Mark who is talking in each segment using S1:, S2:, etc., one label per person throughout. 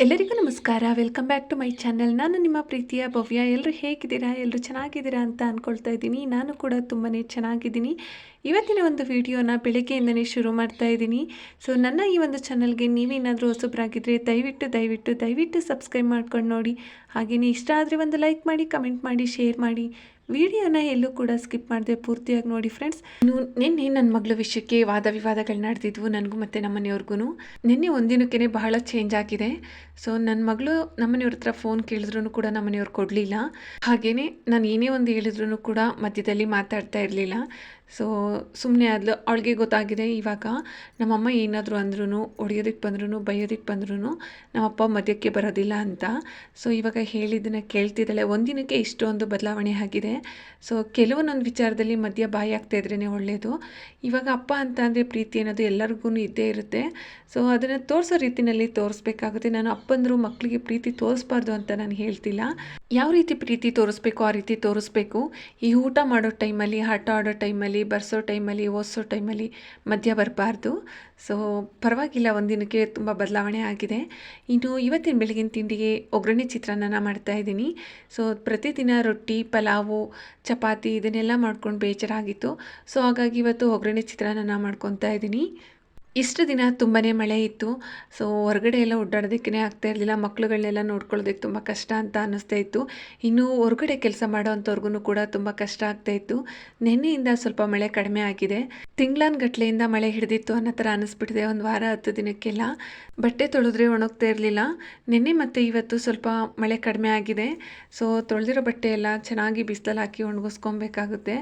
S1: ಎಲ್ಲರಿಗೂ ನಮಸ್ಕಾರ. Welcome back to my channel ನಾನು ನಿಮ್ಮ ಪ್ರೀತಿಯ ಭವ್ಯ. ಎಲ್ಲರೂ ಹೇಗಿದ್ದೀರಾ? ಎಲ್ಲರೂ ಚೆನ್ನಾಗಿದ್ದೀರಾ ಅಂತ ಅಂದ್ಕೊಳ್ತಾ ಇದ್ದೀನಿ. ನಾನು ಕೂಡ ತುಂಬಾ ಚೆನ್ನಾಗಿದ್ದೀನಿ. ಇವತ್ತಿನ ಒಂದು ವಿಡಿಯೋನ ಬೆಳಗ್ಗೆಯಿಂದನೇ ಶುರು ಮಾಡ್ತಾ ಇದ್ದೀನಿ. ಸೊ ನನ್ನ ಈ ಒಂದು ಚಾನಲ್ಗೆ ನೀವೇನಾದರೂ ಹೊಸಬ್ರಾಗಿದ್ದರೆ ದಯವಿಟ್ಟು ದಯವಿಟ್ಟು ದಯವಿಟ್ಟು ಸಬ್ಸ್ಕ್ರೈಬ್ ಮಾಡ್ಕೊಂಡು ನೋಡಿ. ಹಾಗೆಯೇ ಇಷ್ಟ ಆದರೆ ಒಂದು ಲೈಕ್ ಮಾಡಿ ಕಮೆಂಟ್ ಮಾಡಿ ಶೇರ್ ಮಾಡಿ. ವಿಡಿಯೋನ ಎಲ್ಲೂ ಕೂಡ ಸ್ಕಿಪ್ ಮಾಡಿದೆ ಪೂರ್ತಿಯಾಗಿ ನೋಡಿ ಫ್ರೆಂಡ್ಸ್ ನಿನ್ನೆ ನನ್ನ ಮಗಳ ವಿಷಯಕ್ಕೆ ವಾದ ವಿವಾದಗಳು ನಡೆದಿದ್ವು ನನಗೂ ಮತ್ತು ನಮ್ಮ ಮನೆಯವ್ರಿಗೂ ನಿನ್ನೆ ಒಂದಿನಕ್ಕೇ ಬಹಳ ಚೇಂಜ್ ಆಗಿದೆ. ಸೊ ನನ್ನ ಮಗಳು ನಮ್ಮನೆಯವ್ರ ಹತ್ರ ಫೋನ್ ಕೇಳಿದ್ರು ಕೂಡ ನಮ್ಮನೆಯವ್ರು ಕೊಡಲಿಲ್ಲ. ಹಾಗೆಯೇ ನಾನು ಏನೇ ಒಂದು ಹೇಳಿದ್ರು ಕೂಡ ಮಧ್ಯದಲ್ಲಿ ಮಾತಾಡ್ತಾ ಇರಲಿಲ್ಲ. ಸೊ ಸುಮ್ಮನೆ ಆದ್ಲು ಅವಳಿಗೆ ಗೊತ್ತಾಗಿದೆ ಇವಾಗ. ನಮ್ಮಮ್ಮ ಏನಾದರೂ ಅಂದ್ರೂ ಹೊಡಿಯೋದಕ್ಕೆ ಬಂದ್ರೂ ಬೈಯೋದಕ್ಕೆ ಬಂದ್ರೂ ನಮ್ಮಪ್ಪ ಮಧ್ಯಕ್ಕೆ ಬರೋದಿಲ್ಲ ಅಂತ. ಸೊ ಇವಾಗ ಹೇಳಿದ್ದನ್ನು ಕೇಳ್ತಿದ್ದಾಳೆ. ಒಂದಿನಕ್ಕೆ ಇಷ್ಟೊಂದು ಬದಲಾವಣೆ ಆಗಿದೆ. ಸೊ ಕೆಲವೊಂದೊಂದು ವಿಚಾರದಲ್ಲಿ ಮದ್ಯ ಬಾಯಿ ಆಗ್ತಾ ಇದ್ರೇ ಒಳ್ಳೆಯದು ಇವಾಗ ಅಪ್ಪ ಅಂತ ಅಂದರೆ ಪ್ರೀತಿ ಅನ್ನೋದು ಎಲ್ಲರಿಗೂ ಇದ್ದೇ ಇರುತ್ತೆ. ಸೊ ಅದನ್ನು ತೋರಿಸೋ ರೀತಿಯಲ್ಲಿ ತೋರಿಸ್ಬೇಕಾಗುತ್ತೆ. ನಾನು ಅಪ್ಪಂದರು ಮಕ್ಕಳಿಗೆ ಪ್ರೀತಿ ತೋರಿಸ್ಬಾರ್ದು ಅಂತ ನಾನು ಹೇಳ್ತಿಲ್ಲ. ಯಾವ ರೀತಿ ಪ್ರೀತಿ ತೋರಿಸ್ಬೇಕು, ಆ ರೀತಿ ತೋರಿಸ್ಬೇಕು. ಈ ಊಟ ಮಾಡೋ ಟೈಮಲ್ಲಿ ಆಟ ಆಡೋ ಟೈಮಲ್ಲಿ, ಬರ್ಸೋ ಟೈಮಲ್ಲಿ, ಓದಿಸೋ ಟೈಮಲ್ಲಿ ಮಧ್ಯ ಬರಬಾರ್ದು. ಸೊ ಪರವಾಗಿಲ್ಲ, ಒಂದಿನಕ್ಕೆ ತುಂಬ ಬದಲಾವಣೆ ಆಗಿದೆ. ಇನ್ನು ಇವತ್ತಿನ ಬೆಳಗಿನ ತಿಂಡಿಗೆ ಒಗ್ಗರಣೆ ಚಿತ್ರಾನ್ನ ಮಾಡ್ತಾ ಇದ್ದೀನಿ. ಸೊ ಪ್ರತಿದಿನ ರೊಟ್ಟಿ, ಪಲಾವು, ಚಪಾತಿ ಇದನ್ನೆಲ್ಲ ಮಾಡ್ಕೊಂಡು ಬೇಜಾರಾಗಿತ್ತು. ಸೊ ಹಾಗಾಗಿ ಇವತ್ತು ಒಗ್ಗರಣೆ ಚಿತ್ರಾನ್ನ ಮಾಡ್ಕೊತಾ ಇದ್ದೀನಿ. ಇಷ್ಟು ದಿನ ತುಂಬಾ ಮಳೆ ಇತ್ತು. ಸೊ ಹೊರಗಡೆ ಎಲ್ಲ ಓಡಾಡೋದಕ್ಕೇ ಆಗ್ತಾ ಇರಲಿಲ್ಲ. ಮಕ್ಳುಗಳನ್ನೆಲ್ಲ ನೋಡ್ಕೊಳ್ಳೋದಕ್ಕೆ ತುಂಬ ಕಷ್ಟ ಅಂತ ಅನ್ನಿಸ್ತಾ ಇತ್ತು. ಇನ್ನು ಹೊರಗಡೆ ಕೆಲಸ ಮಾಡೋವಂಥವ್ರಿಗೂ ಕೂಡ ತುಂಬ ಕಷ್ಟ ಆಗ್ತಾ ಇತ್ತು. ನಿನ್ನೆಯಿಂದ ಸ್ವಲ್ಪ ಮಳೆ ಕಡಿಮೆ ಆಗಿದೆ. ತಿಂಗ್ಳಾನ್ಗಟ್ಲೆಯಿಂದ ಮಳೆ ಹಿಡಿದಿತ್ತು ಅನ್ನೋ ಥರ ಅನ್ನಿಸ್ಬಿಟ್ಟಿದೆ. ಒಂದು ವಾರ, ಹತ್ತು ದಿನಕ್ಕೆಲ್ಲ. ಬಟ್ಟೆ ತೊಳೆದ್ರೆ ಒಣಗ್ತಾ ಇರಲಿಲ್ಲ. ನಿನ್ನೆ ಮತ್ತು ಇವತ್ತು ಸ್ವಲ್ಪ ಮಳೆ ಕಡಿಮೆ ಆಗಿದೆ. ಸೊ ತೊಳೆದಿರೋ ಬಟ್ಟೆ ಎಲ್ಲ ಚೆನ್ನಾಗಿ ಬಿಸಿಲಲ್ಲಿ ಹಾಕಿ ಒಣಗಿಸ್ಕೊಬೇಕಾಗುತ್ತೆ.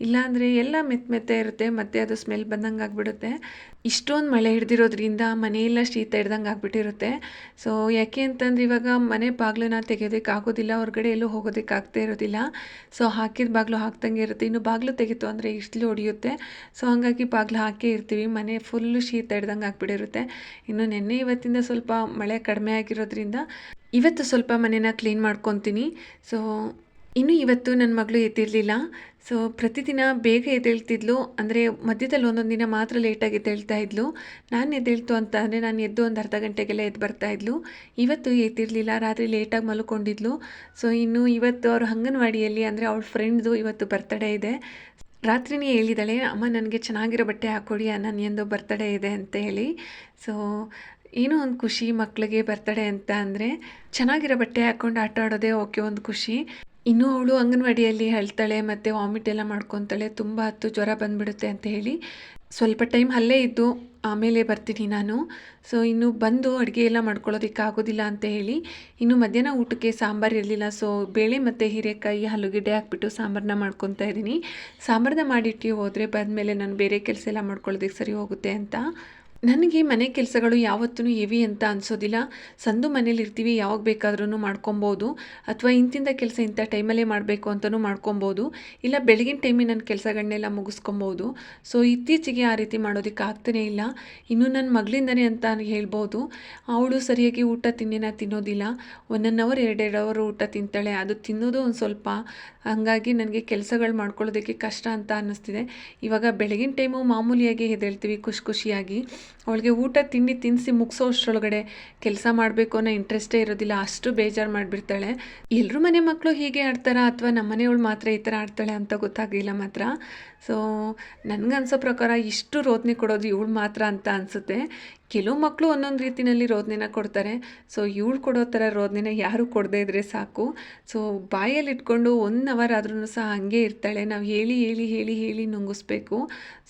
S1: ಇಲ್ಲಾಂದರೆ ಎಲ್ಲ ಮೆತ್ತ ಮೆತ್ತ ಇರುತ್ತೆ. ಮತ್ತು ಅದು ಸ್ಮೆಲ್ ಬಂದಂಗೆ ಆಗಿಬಿಡುತ್ತೆ ಇಷ್ಟೊಂದು ಮಳೆ ಹಿಡ್ದಿರೋದ್ರಿಂದ ಮನೆಯೆಲ್ಲ ಶೀತ ಹಿಡ್ದಂಗೆ ಆಗಿಬಿಟ್ಟಿರುತ್ತೆ. ಸೊ ಯಾಕೆ ಅಂತಂದ್ರೆ ಇವಾಗ ಮನೆ ಬಾಗಿಲನ್ನ ತೆಗೆಯೋದಕ್ಕೆ ಆಗೋದಿಲ್ಲ, ಹೊರಗಡೆ ಎಲ್ಲೂ ಹೋಗೋದಕ್ಕೆ ಆಗ್ತಾ ಇರೋದಿಲ್ಲ. ಸೊ ಹಾಕಿದ ಬಾಗಿಲು ಹಾಕ್ದಂಗೆ ಇರುತ್ತೆ. ಇನ್ನು ಬಾಗಿಲು ತೆಗಿತು ಅಂದರೆ ಇಷ್ಟಲು ಹೊಡಿಯುತ್ತೆ. ಸೊ ಹಾಗಾಗಿ ಬಾಗಿಲು ಹಾಕೇ ಇರ್ತೀವಿ. ಮನೆ ಫುಲ್ಲು ಶೀತ ಹಿಡ್ದಂಗೆ ಆಗಿಬಿಟ್ಟಿರುತ್ತೆ. ಇನ್ನು ನೆನ್ನೆ ಇವತ್ತಿಂದ ಸ್ವಲ್ಪ ಮಳೆ ಕಡಿಮೆ ಆಗಿರೋದ್ರಿಂದ ಇವತ್ತು ಸ್ವಲ್ಪ ಮನೇನ ಕ್ಲೀನ್ ಮಾಡ್ಕೊತೀನಿ. ಸೊ ಇನ್ನು ಇವತ್ತು ನನ್ನ ಮಗಳು ಎದ್ದಿರಲಿಲ್ಲ ಸೊ ಪ್ರತಿದಿನ ಬೇಗ ಎದ್ದೇಳ್ತಿದ್ಲು. ಅಂದರೆ ಮಧ್ಯದಲ್ಲಿ ಒಂದೊಂದು ದಿನ ಮಾತ್ರ ಲೇಟಾಗಿ ಎದ್ದೇಳ್ತಾ ಇದ್ಲು. ನಾನು ಎದ್ದೇಳ್ತು ಅಂತ ಅಂದರೆ ನಾನು ಎದ್ದು ಒಂದು ಅರ್ಧ ಗಂಟೆಗೆಲ್ಲ ಎದ್ದು ಬರ್ತಾ ಇದ್ಲು. ಇವತ್ತು ಎದ್ದಿರಲಿಲ್ಲ ರಾತ್ರಿ ಲೇಟಾಗಿ ಮಲ್ಕೊಂಡಿದ್ಲು. ಸೊ ಇನ್ನು ಇವತ್ತು ಅವ್ರ ಅಂಗನವಾಡಿಯಲ್ಲಿ ಅಂದರೆ ಅವಳ ಫ್ರೆಂಡ್ದು ಇವತ್ತು ಬರ್ತಡೇ ಇದೆ. ರಾತ್ರಿನೇ ಹೇಳಿದಾಳೆ, ಅಮ್ಮ, ನನಗೆ ಚೆನ್ನಾಗಿರೋ ಬಟ್ಟೆ ಹಾಕ್ಕೊಡಿ ನನ್ನ ಎಂದು ಬರ್ತಡೇ ಇದೆ ಅಂತ ಹೇಳಿ. ಸೊ ಏನೋ ಒಂದು ಖುಷಿ ಮಕ್ಕಳಿಗೆ ಬರ್ತಡೇ ಅಂತ ಅಂದರೆ ಚೆನ್ನಾಗಿರೋ ಬಟ್ಟೆ ಹಾಕ್ಕೊಂಡು ಆಟ ಆಡೋದೇ ಓಕೆ ಒಂದು ಖುಷಿ. ಇನ್ನೂ ಅವಳು ಅಂಗನವಾಡಿಯಲ್ಲಿ ಹೇಳ್ತಾಳೆ, ಮತ್ತು ವಾಮಿಟ್ ಎಲ್ಲ ಮಾಡ್ಕೊತಾಳೆ, ತುಂಬ ಹತ್ತು ಜ್ವರ ಬಂದುಬಿಡುತ್ತೆ ಅಂತ ಹೇಳಿ. ಸ್ವಲ್ಪ ಟೈಮ್ ಅಲ್ಲೇ ಇದ್ದು ಆಮೇಲೆ ಬರ್ತೀನಿ ನಾನು. ಸೊ ಇನ್ನು ಬಂದು ಅಡುಗೆ ಎಲ್ಲ ಮಾಡ್ಕೊಳ್ಳೋದಕ್ಕೆ ಆಗೋದಿಲ್ಲ ಅಂತ ಹೇಳಿ. ಇನ್ನು ಮಧ್ಯಾಹ್ನ ಊಟಕ್ಕೆ ಸಾಂಬಾರು ಇರಲಿಲ್ಲ. ಸೊ ಬೇಳೆ ಮತ್ತು ಹೀರೆಕಾಯಿ, ಆಲೂಗೆಡ್ಡೆ ಹಾಕ್ಬಿಟ್ಟು ಸಾಂಬಾರನ್ನ ಮಾಡ್ಕೊತಾ ಇದ್ದೀನಿ. ಸಾಂಬಾರನ್ನ ಮಾಡಿಟ್ಟು ಹೋದರೆ ಬಂದಮೇಲೆ ನಾನು ಬೇರೆ ಕೆಲಸ ಎಲ್ಲ ಮಾಡ್ಕೊಳ್ಳೋದಕ್ಕೆ ಸರಿ ಹೋಗುತ್ತೆ ಅಂತ. ನನಗೆ ಮನೆ ಕೆಲಸಗಳು ಯಾವತ್ತೂ ಹೆವಿ ಅಂತ ಅನಿಸೋದಿಲ್ಲ. ಸಂದು ಮನೇಲಿ ಇರ್ತೀವಿ, ಯಾವಾಗ ಬೇಕಾದ್ರೂ ಮಾಡ್ಕೊಬೋದು. ಅಥವಾ ಇಂತಿಂಥ ಕೆಲಸ ಇಂಥ ಟೈಮಲ್ಲೇ ಮಾಡಬೇಕು ಅಂತಲೂ ಮಾಡ್ಕೊಬೋದು. ಇಲ್ಲ ಬೆಳಗಿನ ಟೈಮಿಗೆ ನನ್ನ ಕೆಲಸಗಳನ್ನೆಲ್ಲ ಮುಗಿಸ್ಕೊಬೋದು. ಸೊ ಇತ್ತೀಚೆಗೆ ಆ ರೀತಿ ಮಾಡೋದಕ್ಕೆ ಆಗ್ತಾನೇ ಇಲ್ಲ. ಇನ್ನು ನನ್ನ ಮಗಳಿಂದನೇ ಅಂತ ಹೇಳ್ಬೋದು. ಅವಳು ಸರಿಯಾಗಿ ಊಟ ತಿನ್ನೇನ ತಿನ್ನೋದಿಲ್ಲ. ಒನ್ ಅವರ್ ಎರಡೆರಡು ಅವರ್ ಊಟ ತಿಂತಾಳೆ. ಅದು ತಿನ್ನೋದು ಒಂದು ಸ್ವಲ್ಪ. ಹಾಗಾಗಿ ನನಗೆ ಕೆಲಸಗಳು ಮಾಡ್ಕೊಳ್ಳೋದಕ್ಕೆ ಕಷ್ಟ ಅಂತ ಅನ್ನಿಸ್ತಿದೆ. ಇವಾಗ ಬೆಳಗಿನ ಟೈಮು ಮಾಮೂಲಿಯಾಗಿ ಹೆದೇಳ್ತೀವಿ ಖುಷಿ ಖುಷಿಯಾಗಿ. ಅವಳಿಗೆ ಊಟ, ತಿಂಡಿ ತಿನ್ನಿಸಿ ಮುಗಿಸೋ ಅಷ್ಟರೊಳಗಡೆ ಕೆಲಸ ಮಾಡಬೇಕು ಅನ್ನೋ ಇಂಟ್ರೆಸ್ಟೇ ಇರೋದಿಲ್ಲ. ಅಷ್ಟು ಬೇಜಾರು ಮಾಡಿಬಿಡ್ತಾಳೆ. ಎಲ್ಲರೂ ಮನೆ ಮಕ್ಕಳು ಹೀಗೆ ಆಡ್ತಾರಾ ಅಥವಾ ನಮ್ಮ ಮನೆಯವಳು ಮಾತ್ರ ಈ ಥರ ಆಡ್ತಾಳೆ ಅಂತ ಗೊತ್ತಾಗಲಿಲ್ಲ ಮಾತ್ರ. ಸೊ ನನಗನ್ಸೋ ಪ್ರಕಾರ ಇಷ್ಟು ರೋದನೆ ಕೊಡೋದು ಇವಳು ಮಾತ್ರ ಅಂತ ಅನಿಸುತ್ತೆ. ಕೆಲವು ಮಕ್ಕಳು ಒಂದೊಂದು ರೀತಿಯಲ್ಲಿ ರೋದನೆನ ಕೊಡ್ತಾರೆ. ಸೊ ಇವಳು ಕೊಡೋ ಥರ ರೋದನೆನ ಯಾರು ಕೊಡದೇ ಇದ್ದರೆ ಸಾಕು. ಸೊ ಬಾಯಲ್ಲಿ ಇಟ್ಕೊಂಡು ಒನ್ ಅವರ್ ಆದ್ರೂ ಸಹ ಹಾಗೆ ಇರ್ತಾಳೆ. ನಾವು ಹೇಳಿ ಹೇಳಿ ಹೇಳಿ ಹೇಳಿ ನುಂಗಿಸ್ಬೇಕು.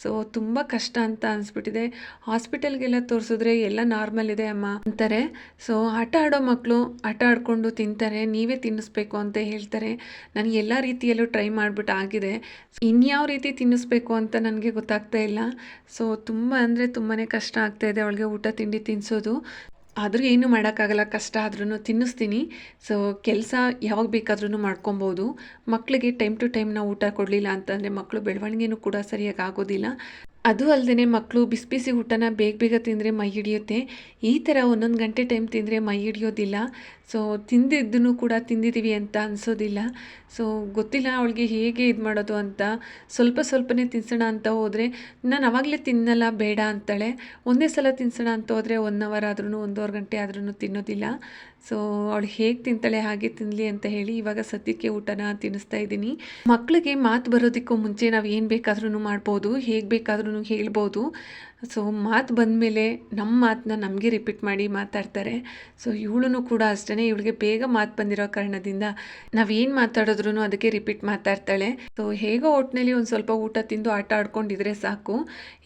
S1: ಸೊ ತುಂಬ ಕಷ್ಟ ಅಂತ ಅನಿಸ್ಬಿಟ್ಟಿದೆ. ಹಾಸ್ಪಿಟಲ್ಗೆಲ್ಲ ತೋರಿಸಿದ್ರೆ ಎಲ್ಲ ನಾರ್ಮಲ್ ಇದೆ ಅಮ್ಮ ಅಂತಾರೆ. ಸೊ ಆಟ ಆಡೋ ಮಕ್ಕಳು ಆಟ ಆಡಿಕೊಂಡು ತಿಂತಾರೆ. ನೀವೇ ತಿನ್ನಿಸ್ಬೇಕು ಅಂತ ಹೇಳ್ತಾರೆ. ನನಗೆ ಎಲ್ಲ ರೀತಿಯಲ್ಲೂ ಟ್ರೈ ಮಾಡಿಬಿಟ್ಟು ಆಗಿದೆ. ಇನ್ಯಾವ ರೀತಿ ತಿನ್ನಿಸ್ಬೇಕು ಅಂತ ನನಗೆ ಗೊತ್ತಾಗ್ತಾ ಇಲ್ಲ. ಸೊ ತುಂಬ ಅಂದರೆ ತುಂಬಾ ಕಷ್ಟ ಆಗ್ತಾಯಿದೆ ಅವಳಿಗೆ. ಊಟ, ತಿಂಡಿ ತಿನ್ನಿಸೋದು ಆದರೂ ಏನು ಮಾಡೋಕ್ಕಾಗಲ್ಲ, ಕಷ್ಟ ಆದ್ರೂ ತಿನ್ನಿಸ್ತೀನಿ. ಸೊ ಕೆಲಸ ಯಾವಾಗ ಬೇಕಾದ್ರೂ ಮಾಡ್ಕೊಬೋದು. ಮಕ್ಕಳಿಗೆ ಟೈಮ್ ಟು ಟೈಮ್ ನಾವು ಊಟ ಕೊಡಲಿಲ್ಲ ಅಂತಂದರೆ ಮಕ್ಕಳು ಬೆಳವಣಿಗೆನೂ ಕೂಡ ಸರಿಯಾಗಿ ಆಗೋದಿಲ್ಲ. ಅದು ಅಲ್ಲದೆ ಮಕ್ಕಳು ಬಿಸಿ ಬಿಸಿ ಊಟನ ಬೇಗ ಬೇಗ ತಿಂದರೆ ಮೈ ಹಿಡಿಯುತ್ತೆ. ಈ ಥರ ಒಂದೊಂದು ಗಂಟೆ ಟೈಮ್ ತಿಂದರೆ ಮೈ ಹಿಡಿಯೋದಿಲ್ಲ. ಸೊ ತಿಂದಿದ್ದನ್ನು ಕೂಡ ತಿಂದಿದ್ದೀವಿ ಅಂತ ಅನಿಸೋದಿಲ್ಲ. ಸೊ ಗೊತ್ತಿಲ್ಲ ಅವಳಿಗೆ ಹೇಗೆ ಇದು ಮಾಡೋದು ಅಂತ. ಸ್ವಲ್ಪ ಸ್ವಲ್ಪನೇ ತಿನ್ಸೋಣ ಅಂತ ಹೋದರೆ, ನಾನು ಅವಾಗಲೇ ತಿನ್ನಲ್ಲ, ಬೇಡ ಅಂತಾಳೆ. ಒಂದೇ ಸಲ ತಿನ್ಸೋಣ ಅಂತ ಹೋದರೆ ಒನ್ ಅವರ್ ಆದ್ರೂ ಒಂದೂವರೆ ಗಂಟೆ ಆದ್ರೂ ತಿನ್ನೋದಿಲ್ಲ. ಸೊ ಅವಳು ಹೇಗೆ ತಿಂತಾಳೆ, ಹಾಗೆ ತಿನ್ನಲಿ ಅಂತ ಹೇಳಿ ಇವಾಗ ಸದ್ಯಕ್ಕೆ ಊಟನ ತಿನ್ನಿಸ್ತಾ ಇದ್ದೀನಿ. ಮಕ್ಕಳಿಗೆ ಮಾತು ಬರೋದಕ್ಕೂ ಮುಂಚೆ ನಾವು ಏನು ಬೇಕಾದ್ರೂ ಮಾಡ್ಬೋದು, ಹೇಗೆ ಬೇಕಾದ್ರೂ ಹೇಳ್ಬೋದು. ಸೊ ಮಾತು ಬಂದಮೇಲೆ ನಮ್ಮ ಮಾತನ್ನ ನಮಗೆ ರಿಪೀಟ್ ಮಾಡಿ ಮಾತಾಡ್ತಾರೆ. ಸೊ ಇವಳು ಕೂಡ ಅಷ್ಟೇ ಇವಳಿಗೆ ಬೇಗ ಮಾತು ಬಂದಿರೋ ಕಾರಣದಿಂದ ನಾವೇನು ಮಾತಾಡಿದ್ರು ಅದಕ್ಕೆ ರಿಪೀಟ್ ಮಾತಾಡ್ತಾಳೆ. ಸೊ ಹೇಗೋ ಒಟ್ಟಿನಲ್ಲಿ ಒಂದು ಸ್ವಲ್ಪ ಊಟ ತಿಂದು ಆಟ ಆಡ್ಕೊಂಡಿದ್ರೆ ಸಾಕು.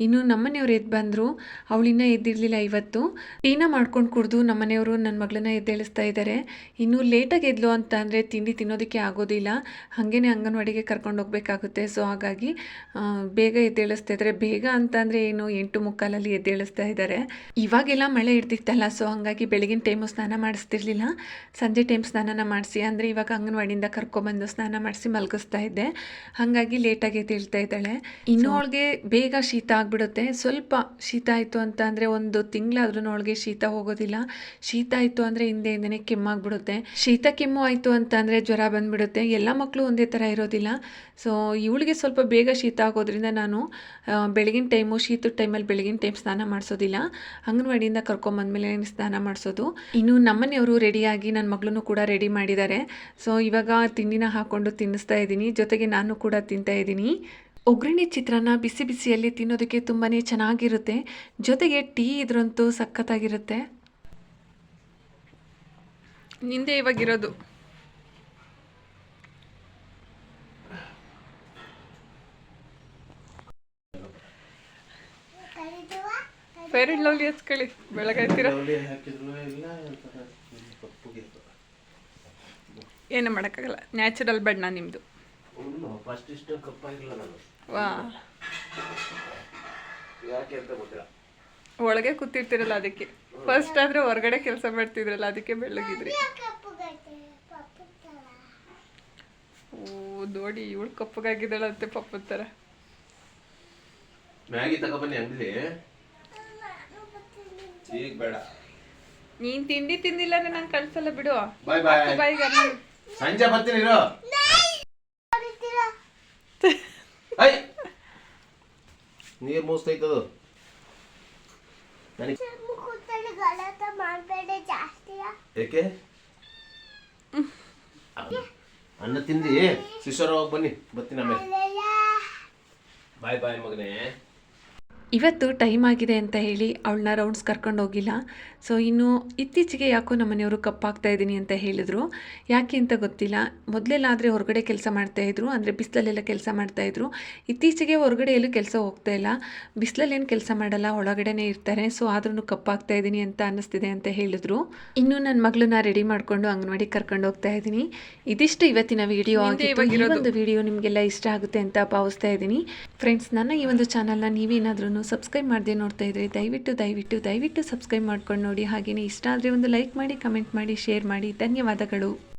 S1: ಇನ್ನು ನಮ್ಮನೆಯವ್ರು ಎದ್ದು ಬಂದರು ಅವಳಿನ್ನ ಎದ್ದಿರಲಿಲ್ಲ ಇವತ್ತು. ಟೀನ ಮಾಡ್ಕೊಂಡು ಕುಡಿದು ನಮ್ಮನೆಯವರು ನನ್ನ ಮಗಳನ್ನ ಎದ್ದೇಳಿಸ್ತಾ ಇದ್ದಾರೆ ಇನ್ನು ಲೇಟಾಗಿ ಎದ್ಲು ಅಂತ ಅಂದರೆ ತಿಂಡಿ ತಿನ್ನೋದಕ್ಕೆ ಆಗೋದಿಲ್ಲ. ಹಾಗೇ ಅಂಗನವಾಡಿಗೆ ಕರ್ಕೊಂಡು ಹೋಗಬೇಕಾಗುತ್ತೆ. ಸೊ ಹಾಗಾಗಿ ಬೇಗ ಎದ್ದೇಳಿಸ್ತಾ ಇದ್ದಾರೆ ಬೇಗ ಅಂತ ಅಂದರೆ ಏನು ಎಂಟು ಮುಕ್ಕಾಲಲ್ಲಿ ಎದ್ದೇಳಿಸ್ತಾ ಇದ್ದಾರೆ. ಇವಾಗೆಲ್ಲ ಮಳೆ ಇರ್ತಿತ್ತಲ್ಲ ಸೊ ಹಾಗಾಗಿ ಬೆಳಗಿನ ಟೈಮು ಸ್ನಾನ ಮಾಡಿಸ್ತಿರ್ಲಿಲ್ಲ. ಸಂಜೆ ಟೈಮ್ ಸ್ನಾನನ ಮಾಡಿಸಿ ಅಂದರೆ ಇವಾಗ ಅಂಗನವಾಡಿಯಿಂದ ಕರ್ಕೊಬಂದು ಸ್ನಾನ ಮಾಡಿಸಿ ಮಲಗಿಸ್ತಾ ಇದ್ದೆ. ಹಾಗಾಗಿ ಲೇಟಾಗಿ ಎದ್ದೇಳ್ತಾ ಇದ್ದಾಳೆ. ಇನ್ನು ಅವಳಿಗೆ ಬೇಗ ಶೀತ ಆಗಿಬಿಡುತ್ತೆ. ಸ್ವಲ್ಪ ಶೀತ ಆಯಿತು ಅಂತ ಅಂದರೆ ಒಂದು ತಿಂಗಳಾದ್ರೂ ಅವಳಿಗೆ ಶೀತ ಹೋಗೋದಿಲ್ಲ. ಶೀತ ಆಯಿತು ಅಂದರೆ ಹಿಂದೆ ಹಿಂದೆನೇ ಕೆಮ್ಮಾಗ್ಬಿಡುತ್ತೆ ಶೀತ ಕೆಮ್ಮು ಆಯಿತು ಅಂತ ಅಂದರೆ ಜ್ವರ ಬಂದ್ಬಿಡುತ್ತೆ. ಎಲ್ಲ ಮಕ್ಕಳು ಒಂದೇ ಥರ ಇರೋದಿಲ್ಲ. ಸೊ ಇವಳಿಗೆ ಸ್ವಲ್ಪ ಬೇಗ ಶೀತ ಆಗೋದ್ರಿಂದ ನಾನು ಬೆಳಗಿನ ಟೈಮು ಶೀತದ ಟೈಮಲ್ಲಿ ಬೆಳಗಿನ ಟೈಮ್ ಸ್ನಾನ ಮಾಡಿಸೋದಿಲ್ಲ. ಅಂಗನವಾಡಿಯಿಂದ ಕರ್ಕೊಂಬಂದ್ಮೇಲೆ ಸ್ನಾನ ಮಾಡಿಸೋದು. ಇನ್ನು ನಮ್ಮನೆಯವರು ರೆಡಿಯಾಗಿ ನನ್ನ ಮಗಳನ್ನು ಕೂಡ ರೆಡಿ ಮಾಡಿದ್ದಾರೆ. ಸೊ ಇವಾಗ ತಿಂಡಿನ ಹಾಕ್ಕೊಂಡು ತಿನ್ನಿಸ್ತಾ ಇದ್ದೀನಿ. ಜೊತೆಗೆ ನಾನು ಕೂಡ ತಿಂತಾ ಇದ್ದೀನಿ. ಒಗ್ಗರಣೆ ಚಿತ್ರಾನ್ನ ಬಿಸಿ ಬಿಸಿಯಲ್ಲಿ ತಿನ್ನೋದಕ್ಕೆ ತುಂಬಾ ಚೆನ್ನಾಗಿರುತ್ತೆ. ಜೊತೆಗೆ ಟೀ ಇದ್ರಂತೂ ಸಖತ್ತಾಗಿರುತ್ತೆ. ನಿಂದೆ ಇವಾಗಿರೋದು. ಫೇರ್ ಅಂಡ್ ಲವ್ಲಿ ಹಚ್ಕೊಳ್ಳಿ ಬೆಳಗಾಯ್ತೀರ
S2: ಕಪ್ಪುಗೆ
S1: ಏನು ಮಾಡೋಕ್ಕಾಗಲ್ಲ ನ್ಯಾಚುರಲ್ ಬಣ್ಣ ನಿಮ್ಮದು
S2: ಫಸ್ಟ್ ಇಷ್ಟು ಕಪ್ಪಾಗಿಲ್ಲ ನಾನು.
S1: ವಾ.
S2: ಯಾಕೆ ಅಂತ ಗೊತ್ತಿಲ್ಲ.
S1: ಒಳಗೆ ಕೂತಿರ್ತಿರಲ್ಲ ಅದಕ್ಕೆ. ಫಸ್ಟ್ ಆದ್ರೆ ಹೊರಗಡೆ ಕೆಲಸ ಮಾಡ್ತಿದ್ರಲ್ಲ ಅದಕ್ಕೆ ಬೆಳ್ಳಗಿದ್ರಿ. ಓ ನೋಡಿ ಇವಳು ಕಪ್ಪಗಾಗಿದ್ದಾಳಂತೆ ಪಪ್ಪದ ಥರ
S2: ಮ್ಯಾಗಿ ತಗೊಬನ್ನಿ ಅಂಗಡಿ ಈಗ ಬೇಡ.
S1: ನೀನ್ ತಿಂಡಿ ತಿಂದಿಲ್ಲ ನಂಗೆ ಕಳ್ಸಲ್ಲ ಬಿಡು.
S2: ಬಾಯ್ ಬಾಯ್
S1: ಬಾಯಿಗೆ
S2: ಸಂಜೆ ಬರ್ತೀನಿ ನೀರ್ ಐ ನೀರು ಮೂಸ್ತೈತದು ನನಗೆ
S3: ಗಲಾಟೆ ಮಾಡಬೇಡ ಜಾಸ್ತಿ
S2: ಏಕೆ? ಅನ್ನ ತಿಂದಿ. ಶಿಶೋರ ಹೋಗಿ ಬನ್ನಿ. ಬರ್ತೀನಿ ಆಮೇಲೆ. ಬಾಯ್ ಬಾಯ್ ಮಗನೇ.
S1: ಇವತ್ತು ಟೈಮ್ ಆಗಿದೆ ಅಂತ ಹೇಳಿ ಅವಳನ್ನ ರೌಂಡ್ಸ್ ಕರ್ಕೊಂಡು ಹೋಗಿಲ್ಲ. ಸೊ ಇನ್ನು ಇತ್ತೀಚೆಗೆ ಯಾಕೋ ನಮ್ಮನೆಯವರು ಕಪ್ಪಾಗ್ತಾ ಇದ್ದೀನಿ ಅಂತ ಹೇಳಿದರು. ಯಾಕೆ ಅಂತ ಗೊತ್ತಿಲ್ಲ. ಮೊದಲೆಲ್ಲಾದರೆ ಹೊರಗಡೆ ಕೆಲಸ ಮಾಡ್ತಾಯಿದ್ರು ಅಂದರೆ ಬಿಸಿಲಲ್ಲೆಲ್ಲ ಕೆಲಸ ಮಾಡ್ತಾಯಿದ್ರು ಇತ್ತೀಚೆಗೆ ಹೊರಗಡೆ ಎಲ್ಲೂ ಕೆಲಸ ಹೋಗ್ತಾ ಇಲ್ಲ. ಬಿಸಿಲಲ್ಲೇನು ಕೆಲಸ ಮಾಡಲ್ಲ. ಒಳಗಡೆನೇ ಇರ್ತಾರೆ. ಸೊ ಆದ್ರೂ ಕಪ್ಪಾಗ್ತಾ ಇದ್ದೀನಿ ಅಂತ ಅನ್ನಿಸ್ತಿದೆ ಅಂತ ಹೇಳಿದ್ರು. ಇನ್ನು ನನ್ನ ಮಗಳನ್ನ ರೆಡಿ ಮಾಡಿಕೊಂಡು ಅಂಗನವಾಡಿ ಕರ್ಕೊಂಡು ಹೋಗ್ತಾ ಇದ್ದೀನಿ. ಇದಿಷ್ಟು ಇವತ್ತಿನ ವಿಡಿಯೋ ಒಂದು ವಿಡಿಯೋ ನಿಮಗೆಲ್ಲ ಇಷ್ಟ ಆಗುತ್ತೆ ಅಂತ ಭಾವಿಸ್ತಾ ಇದ್ದೀನಿ. ಫ್ರೆಂಡ್ಸ್ ನನ್ನ ಈ ಒಂದು ಚಾನಲ್ನ ನೀವೇನಾದ್ರೂ ಸಬ್ಸ್ಕ್ರೈಬ್ ಮಾಡದೆ ನೋಡ್ತಾ ಇದ್ರೆ ದಯವಿಟ್ಟು ದಯವಿಟ್ಟು ದಯವಿಟ್ಟು ಸಬ್ಸ್ಕ್ರೈಬ್ ಮಾಡ್ಕೊಂಡು ನೋಡಿ. ಹಾಗೆಯೇ ಇಷ್ಟ ಆದರೆ ಒಂದು ಲೈಕ್ ಮಾಡಿ, ಕಮೆಂಟ್ ಮಾಡಿ, ಶೇರ್ ಮಾಡಿ. ಧನ್ಯವಾದಗಳು.